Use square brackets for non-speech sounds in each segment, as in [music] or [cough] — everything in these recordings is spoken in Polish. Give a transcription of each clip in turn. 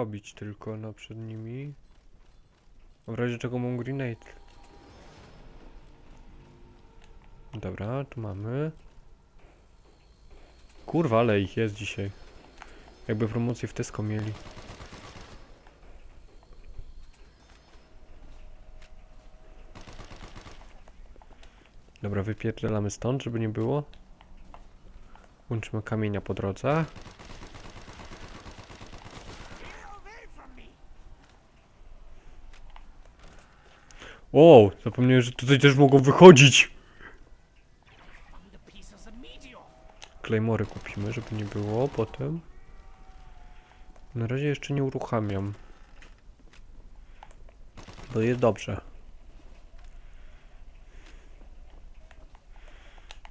zrobić tylko na przed nimi. W razie czego mam grenade. Dobra, tu mamy. Kurwa, ale ich jest dzisiaj. Jakby promocję w Tesco mieli. Dobra, wypierdalamy stąd, żeby nie było. Łączymy kamienia po drodze. Wow, zapomniałem, że tutaj też mogą wychodzić. Claymory kupimy, żeby nie było potem. Na razie jeszcze nie uruchamiam. Bo jest dobrze.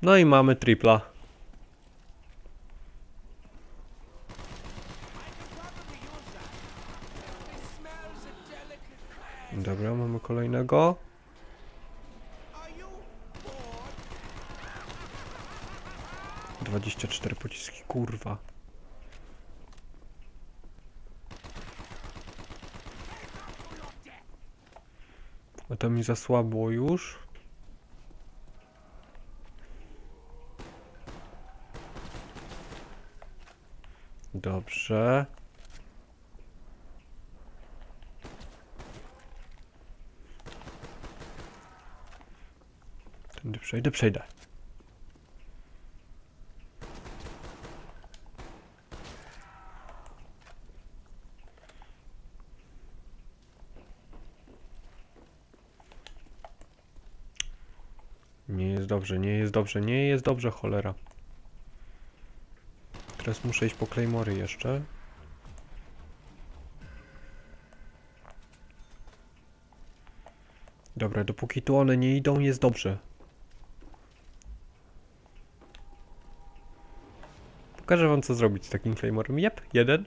No i mamy tripla. Dobra, kolejnego. Dwadzieścia cztery pociski, kurwa. A to mi zasłabło już. Dobrze. Tędy przejdę, przejdę. Nie jest dobrze, nie jest dobrze, nie jest dobrze, cholera. Teraz muszę iść po Claymory jeszcze. Dobra, dopóki tu one nie idą, jest dobrze. Pokażę wam co zrobić z takim Claymorem. Jep, jeden.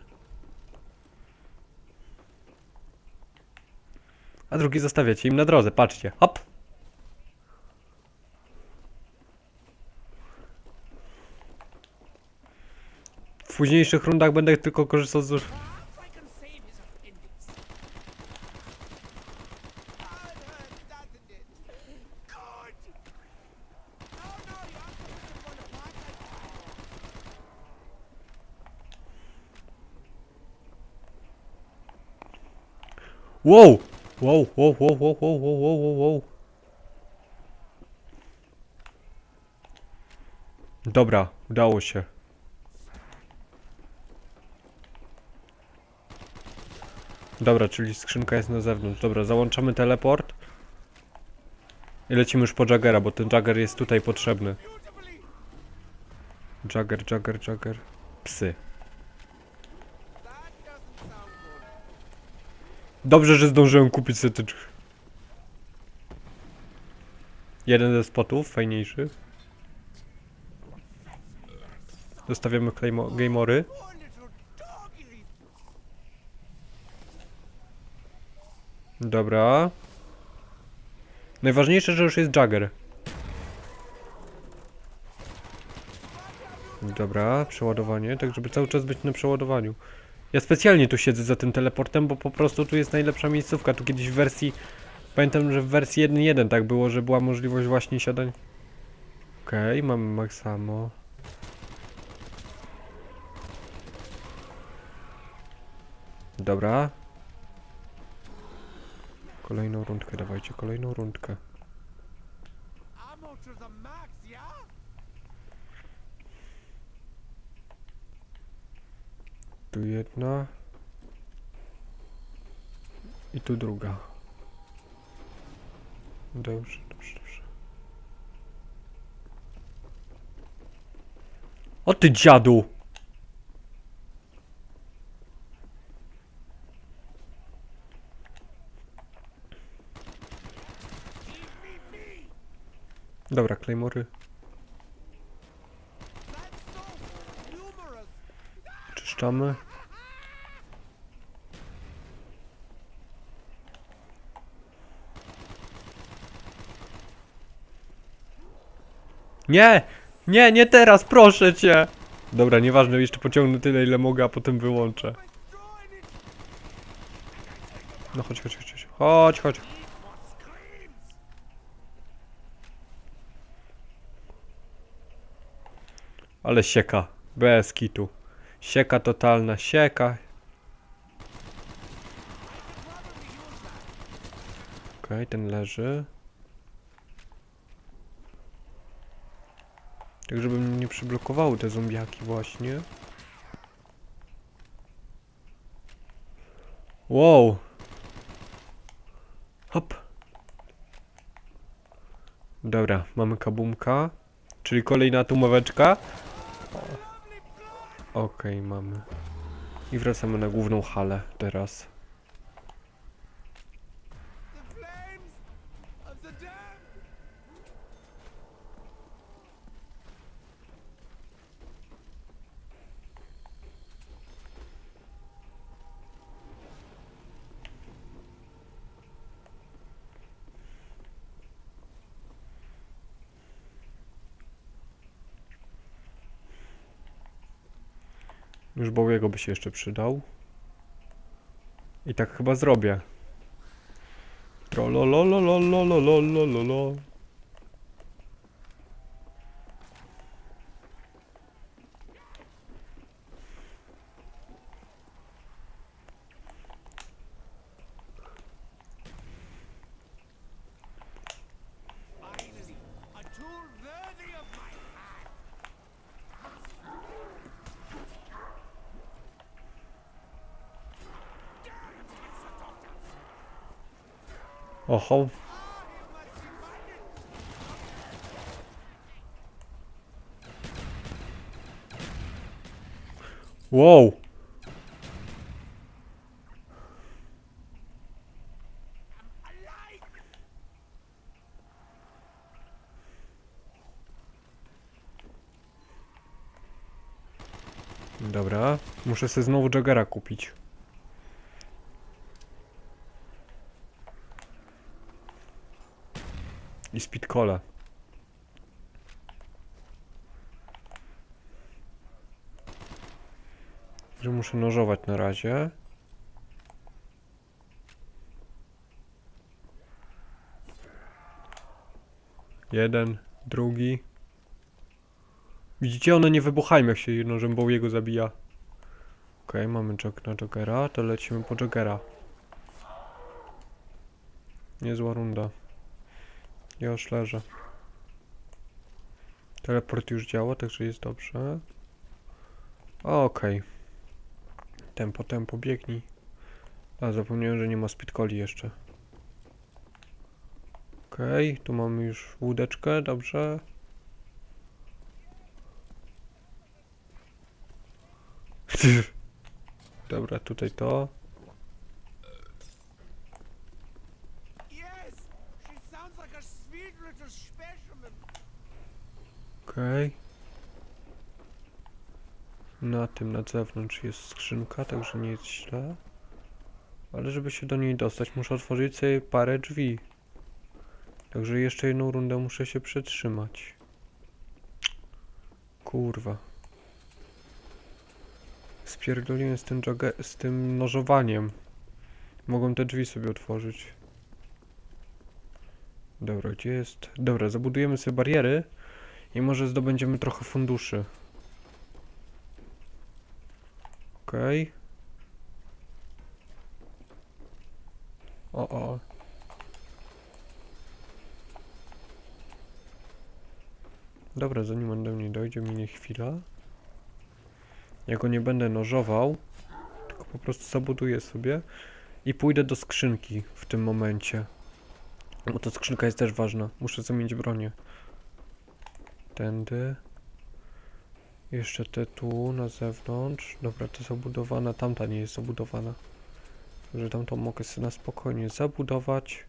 A drugi zostawiacie im na drodze, patrzcie. Hop! W późniejszych rundach będę tylko korzystał z... Wow! Wow, wow, wow, wow, wow, wow, wow, wow. Dobra, udało się. Dobra, czyli skrzynka jest na zewnątrz. Dobra, załączamy teleport. I lecimy już po Jaggera, bo ten Jagger jest tutaj potrzebny. Jagger, Jagger, Jagger. Psy. Dobrze, że zdążyłem kupić te... Jeden ze spotów, fajniejszy. Zostawiamy Claymo- Gameory. Dobra. Najważniejsze, że już jest Jagger. Dobra, przeładowanie, tak żeby cały czas być na przeładowaniu. Ja specjalnie tu siedzę za tym teleportem, bo po prostu tu jest najlepsza miejscówka. Tu kiedyś w wersji... Pamiętam, że w wersji 1.1 tak było, że była możliwość właśnie siadań. Okej, mamy Maxamo. Dobra. Kolejną rundkę, dawajcie, kolejną rundkę. Ammo to the max, yeah? Tu jedna. I tu druga. Dobrze, dobrze, dobrze. O ty dziadu! Dobra, Claymory. Czyszczamy. Nie! Nie, nie teraz, proszę cię! Dobra, nieważne, jeszcze pociągnę tyle ile mogę, a potem wyłączę. No chodź, chodź, chodź. Chodź, chodź. Ale sieka. Bez kitu. Sieka totalna, sieka. Okej, ten leży. Tak, żeby mnie nie przyblokowały te zombiaki właśnie. Wow. Hop. Dobra, mamy kabumka. Czyli kolejna atomoweczka. Okej, mamy. I wracamy na główną halę teraz. Już Bowiego by się jeszcze przydał. I tak chyba zrobię. Trololololololololololo. Oho. Wow. Dobra. Muszę sobie znowu Jagera kupić. I speedcola. Że muszę nożować na razie. Jeden, drugi. Widzicie, one nie wybuchają jak się nożem Bowiego zabija. Okej, mamy jog na Jogera, to lecimy po Jogera. Niezła runda. Ja już leżę. Teleport już działa, także jest dobrze. Okej. Tempo, tempo, biegnij. A, zapomniałem, że nie ma speedcoli jeszcze. Okej, tu mamy już łódeczkę, dobrze. [laughs] Dobra, tutaj to. Okej. Na tym, na zewnątrz jest skrzynka, także nie jest źle. Ale żeby się do niej dostać, muszę otworzyć sobie parę drzwi. Także jeszcze jedną rundę muszę się przetrzymać. Kurwa. Spierdoliłem z tym, z tym nożowaniem. Mogą te drzwi sobie otworzyć. Dobra, gdzie jest? Dobra, zabudujemy sobie bariery. I może zdobędziemy trochę funduszy. Okej. O, o. Dobra, zanim on do mnie dojdzie, minie chwila. Ja go nie będę nożował, tylko po prostu zabuduję sobie i pójdę do skrzynki w tym momencie. Bo ta skrzynka jest też ważna. Muszę zamienić bronię. Tędy. Jeszcze te tu na zewnątrz. Dobra, to zabudowana. Tamta nie jest zabudowana. Także tamtą mogę sobie na spokojnie zabudować.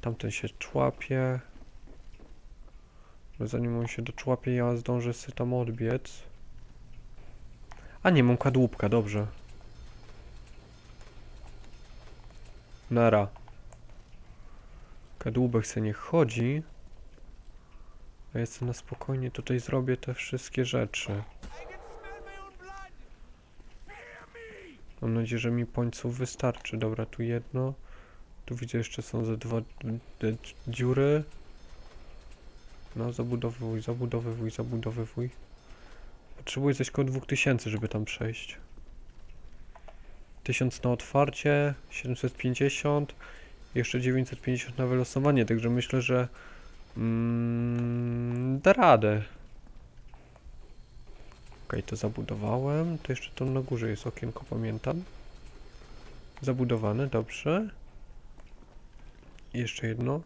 Tamten się człapie. Ale Zanim on się doczłapie, ja zdążę sobie tam odbiec. A nie, mam kadłubka, dobrze. Nara. Kadłubek se niech chodzi. Ja sobie na spokojnie tutaj zrobię te wszystkie rzeczy. Mam nadzieję, że mi pońców wystarczy. Dobra, tu jedno. Tu widzę jeszcze są ze dwa dziury. No, zabudowywuj, zabudowywuj, zabudowywuj. Potrzebuję coś koło 2000, żeby tam przejść. 1000 na otwarcie, 750, jeszcze 950 na wylosowanie, także myślę, że mm, da radę. Okej, to zabudowałem. To jeszcze tam na górze jest okienko, pamiętam. Zabudowane, dobrze. Jeszcze jedno.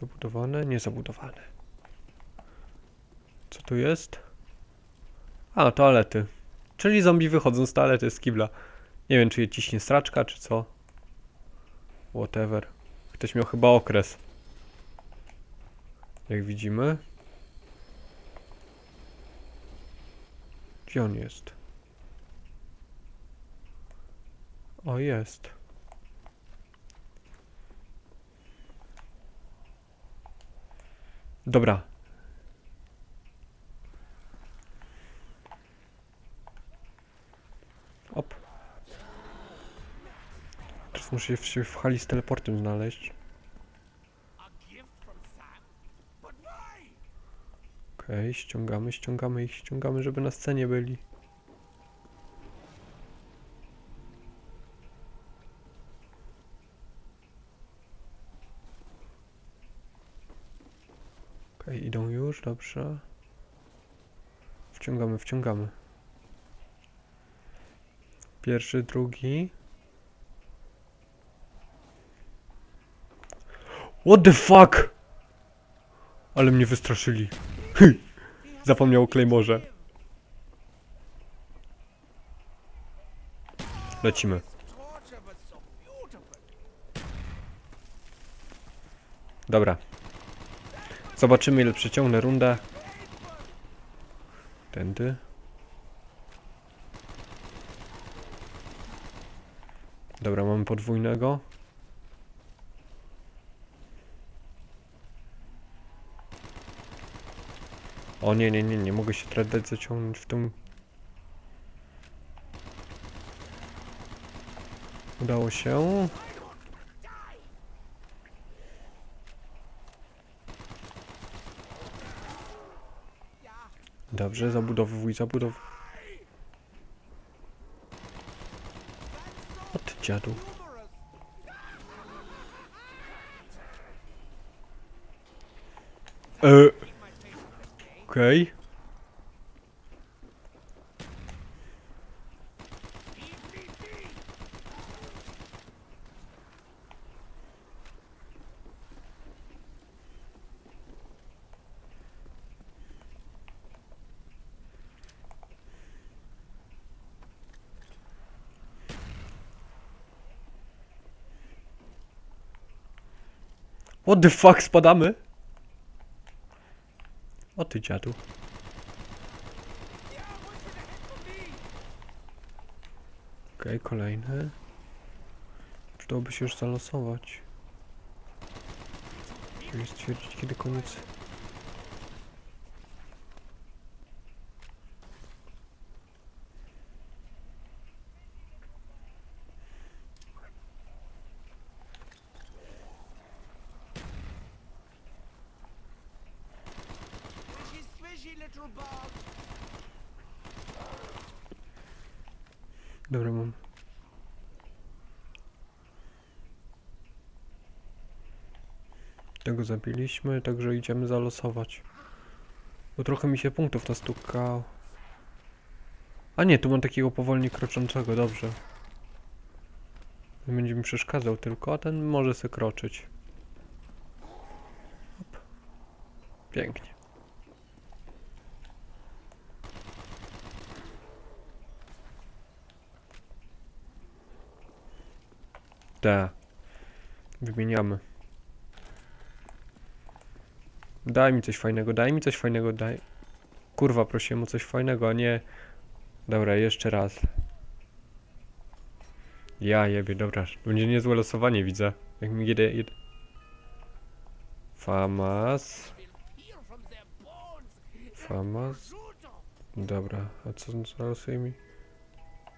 Zabudowane, niezabudowane. Co tu jest? A, toalety. Czyli zombie wychodzą z toalety, z kibla. Nie wiem, czy je ciśnie straczka, czy co. Whatever. Ktoś miał chyba okres. Jak widzimy. Gdzie on jest? O, jest. Dobra. Op. Teraz muszę się w, w hali z teleportem znaleźć. Okej, ściągamy, ściągamy ich, ściągamy, żeby na scenie byli. Okej, idą już, dobrze. Wciągamy, wciągamy. Pierwszy, drugi. What the fuck? Ale mnie wystraszyli. [laughs] Zapomniał o Claymorze. Lecimy. Dobra. Zobaczymy ile przeciągnę rundę. Tędy. Dobra, mamy podwójnego. O nie, nie, nie, nie mogę się teraz dać zaciągnąć w tym. Udało się. Dobrze, zabudowuj. O ty dziadu. E, okej. Beep. What the fuck, spadamy? O ty dziadu. Okej, kolejny. Przydałoby się już zalosować. Czyli stwierdzić kiedy koniec. Dobra, mam. Tego zabiliśmy, także idziemy zalosować. Bo trochę mi się punktów nastukało. A nie, tu mam takiego powolnie kroczącego, dobrze. Będzie mi przeszkadzał tylko, a ten może se kroczyć. Pięknie. Da. Wymieniamy. Daj mi coś fajnego, daj mi coś fajnego, daj. Kurwa, prosiłem o coś fajnego, a nie... Dobra, jeszcze raz. Ja jebie, dobra. Będzie niezłe losowanie, widzę. Jak mi jedzie... jed... Famas. Famas. Dobra, a co zalosuje mi?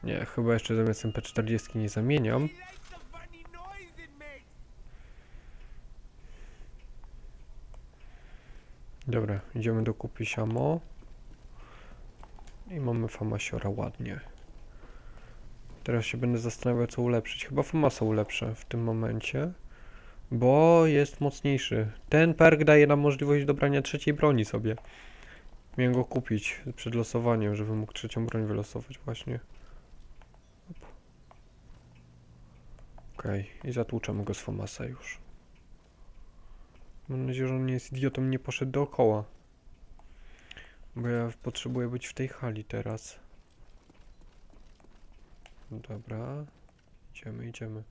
Nie, chyba jeszcze zamiast MP40 nie zamieniam. Dobra, idziemy do kupy siamo. I mamy famasiora ładnie. Teraz się będę zastanawiał co ulepszyć. Chyba famasa ulepszę w tym momencie. Bo jest mocniejszy. Ten perk daje nam możliwość dobrania trzeciej broni sobie. Miałem go kupić przed losowaniem, żebym mógł trzecią broń wylosować właśnie. Okej, i zatłuczamy go z famasa już. Mam nadzieję, że on nie jest idiotą, nie poszedł dookoła. Bo ja potrzebuję być w tej hali teraz. Dobra. Idziemy, idziemy.